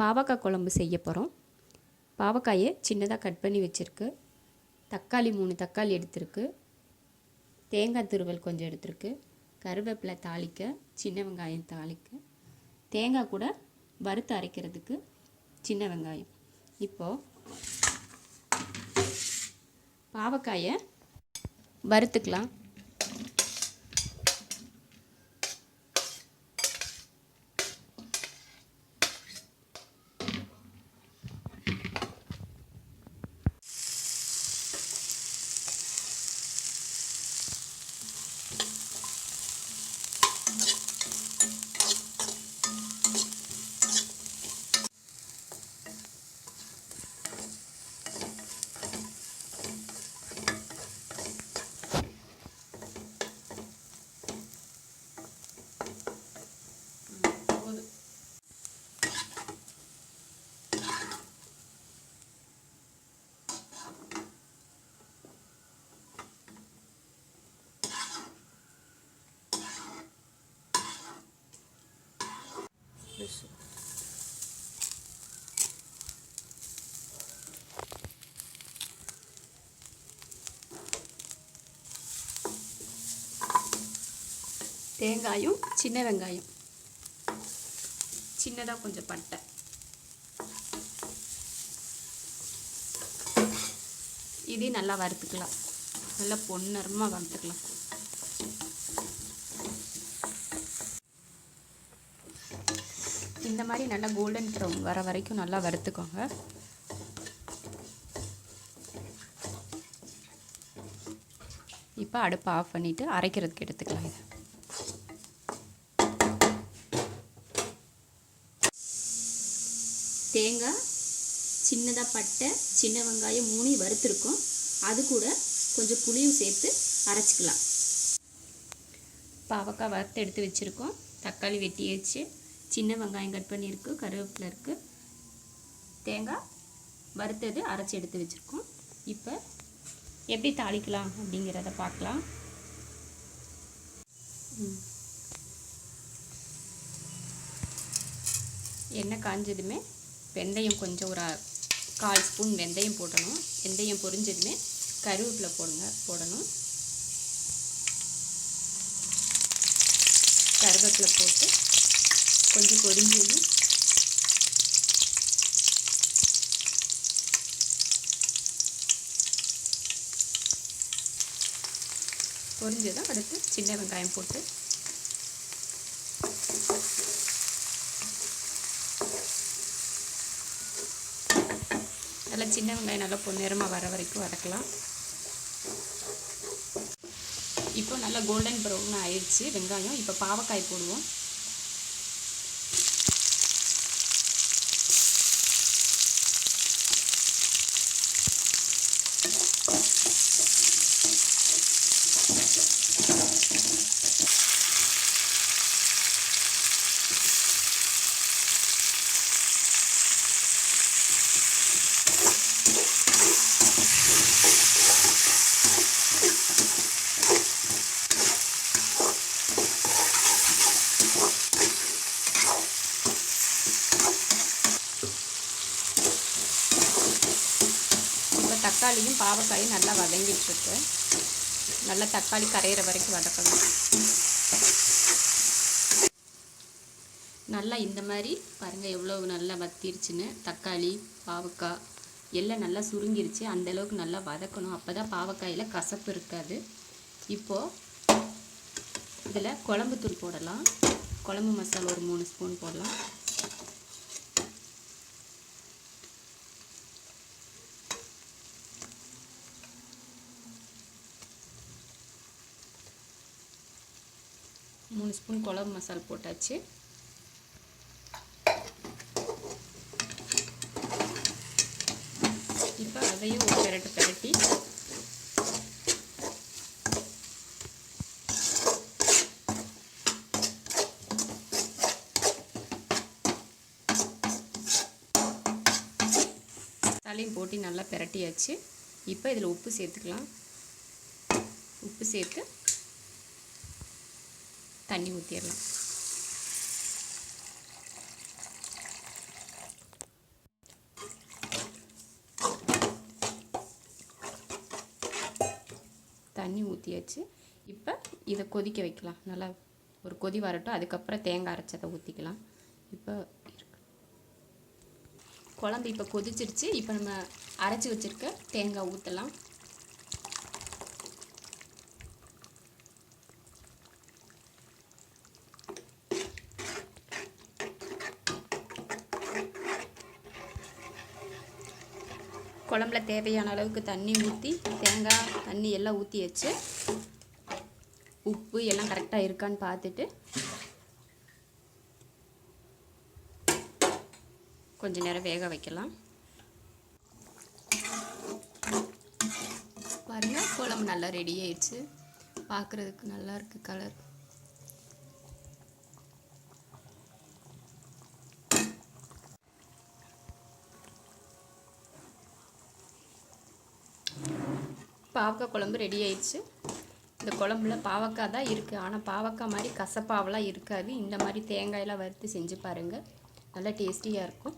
பாவக்காய் குழம்பு செய்ய போகிறோம் பாவக்காயை சின்னதாக கட் பண்ணி வச்சுருக்கு. தக்காளி மூணு தக்காளி எடுத்திருக்கு. தேங்காய் துருவல் கொஞ்சம் எடுத்திருக்கு. கருவேப்பிலை தாளிக்க சின்ன வெங்காயம் தாளிக்க. தேங்காய் கூட வறுத்து அரைக்கிறதுக்கு சின்ன வெங்காயம். இப்போது பாவக்காயை வறுத்துக்கலாம். தேங்காயும் சின்ன வெங்காயம். சின்னதாக கொஞ்சம் பட்டை. இதையும் நல்லா வறுத்துக்கலாம். நல்லா பொன்னரமாக வறுத்துக்கலாம். இந்த மாதிரி நல்லா கோல்டன் ப்ரௌன் வர வரைக்கும் நல்லா வறுத்துக்கோங்க. இப்போ அடுப்பை ஆஃப் பண்ணிவிட்டு அரைக்கிறதுக்கு எடுத்துக்கலாம் இதை. தேங்காய் சின்னதாக பட்டை சின்ன வெங்காயம் மூணு வறுத்துருக்கோம். அது கூட கொஞ்சம் புளியும் சேர்த்து அரைச்சிக்கலாம். பாவக்காய் வறுத்து எடுத்து வச்சுருக்கோம். தக்காளி வெட்டி வச்சு சின்ன வெங்காயம் கட் பண்ணியிருக்கு கருவேப்பிலை இருக்குது தேங்காய் வறுத்தது அரைச்சி எடுத்து வச்சுருக்கோம். இப்போ எப்படி தாளிக்கலாம் அப்படிங்கிறத பார்க்கலாம். எண்ணெய் காஞ்சதுமே வெந்தயம் கொஞ்சம் ஒரு கால் ஸ்பூன் வெந்தயம் போடணும். வெந்தயம் பொரிஞ்சதுமே கருவேப்பிலை போடுங்க போடணும். கருவேப்பிலை போட்டு கொஞ்சம் பொரிஞ்சதும் பொரிஞ்சதும் அடுத்து சின்ன வெங்காயம் போட்டு. நல்லா சின்ன வெங்காயம் நல்லா பொன்னிறமாக வர வரைக்கும் வதக்கலாம். இப்போ நல்லா கோல்டன் ப்ரௌன் ஆயிடுச்சு வெங்காயம். இப்போ பாவக்காய் போடுவோம் இப்போ தக்காளியும் பாவக்காயும் நல்லா வதங்கிட்டுருக்கு. நல்லா தக்காளி கரையிற வரைக்கும் வதக்கணும். நல்லா இந்த மாதிரி பாருங்கள் எவ்வளோ நல்லா வத்திருச்சுன்னு. தக்காளி பாவக்காய் எல்லாம் நல்லா சுருங்கிருச்சு. அந்த அளவுக்கு நல்லா வதக்கணும். அப்போ தான் பாவக்காயில் கசப்பு இருக்காது. இப்போது இதில் குழம்புத்தூள் போடலாம். குழம்பு மசாலா ஒரு மூணு ஸ்பூன் போடலாம். மூணு ஸ்பூன் குழம்பு மசால் போட்டாச்சு. இப்போ அதையும் ஒரு பெரட்டு பெரட்டி. மசாலையும் போட்டு நல்லா பெரட்டியாச்சு. இப்போ இதில் உப்பு சேர்த்துக்கலாம். உப்பு சேர்த்து தண்ணி ஊற்றிடலாம் தண்ணி ஊற்றியாச்சு இப்போ இதை கொதிக்க வைக்கலாம். நல்லா ஒரு கொதி வரட்டும். அதுக்கப்புறம் தேங்காய் அரைச்சதை ஊற்றிக்கலாம் இப்போ குழம்பு இப்போ கொதிச்சிருச்சு. இப்போ நம்ம அரைச்சி வச்சுருக்க தேங்காய் ஊற்றலாம் குழம்புல தேவையான அளவுக்கு தண்ணி ஊற்றி தேங்காய் தண்ணி எல்லாம் ஊற்றி வச்சு உப்பு எல்லாம் கரெக்டாக இருக்கான்னு பார்த்துட்டு கொஞ்ச நேரம் வேக வைக்கலாம். பாருங்கள் குழம்பு நல்லா ரெடி ஆயிடுச்சு. பார்க்குறதுக்கு நல்லாயிருக்கு கலர் பாவக்காய் குழம்பு ரெடி ஆயிடுச்சு. இந்த குழம்புல பாவக்காய் தான் இருக்குது ஆனால் பாவக்காய் மாதிரி கசப்பாவெல்லாம் இருக்காது. இந்த மாதிரி தேங்காயெல்லாம் வறுத்து செஞ்சு பாருங்கள் நல்லா டேஸ்டியாக இருக்கும்.